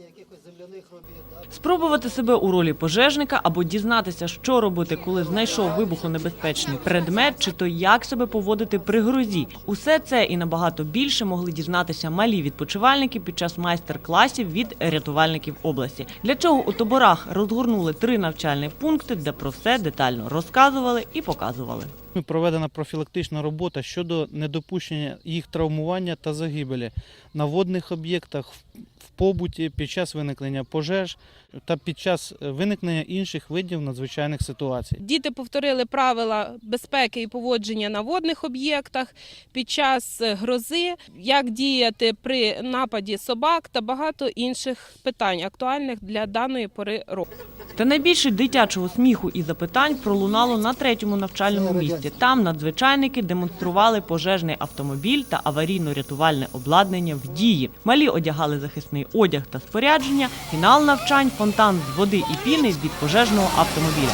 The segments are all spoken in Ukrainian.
якихось земляних робіт. Спробувати себе у ролі пожежника або дізнатися, що робити, коли знайшов вибухонебезпечний предмет, чи то як себе поводити при грозі. Усе це і набагато більше могли дізнатися малі відпочивальники під час майстер-класів від рятувальників області. Для чого у таборах розгорнули три навчальні пункти, де про все детально розказували і показували. Проведена профілактична робота щодо недопущення їх травмування та загибелі на водних об'єктах, в- в побуті під час виникнення пожеж та під час е, виникнення інших видів надзвичайних ситуацій. Діти повторили правила безпеки і поводження на водних об'єктах під час е, грози, як діяти при нападі собак та багато інших питань, актуальних для даної пори року. Та найбільше дитячого сміху і запитань пролунало на третьому навчальному місці. Там надзвичайники демонстрували пожежний автомобіль та аварійно-рятувальне обладнання в дії. Малі одягали захисний одяг та спорядження. Фінал навчань фонтан з води і піни від пожежного автомобіля.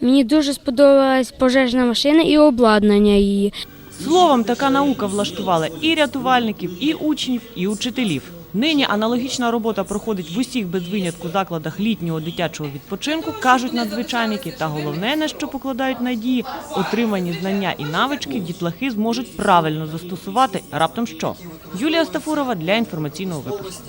Мені дуже сподобалась пожежна машина і обладнання її. Словом, така наука влаштувала і рятувальників, і учнів, і учителів. Нині аналогічна робота проходить в усіх без винятку закладах літнього дитячого відпочинку, кажуть надзвичайники. Та головне, на що покладають надії, отримані знання і навички дітлахи зможуть правильно застосувати раптом що. Юлія Стафурова для інформаційного випуску.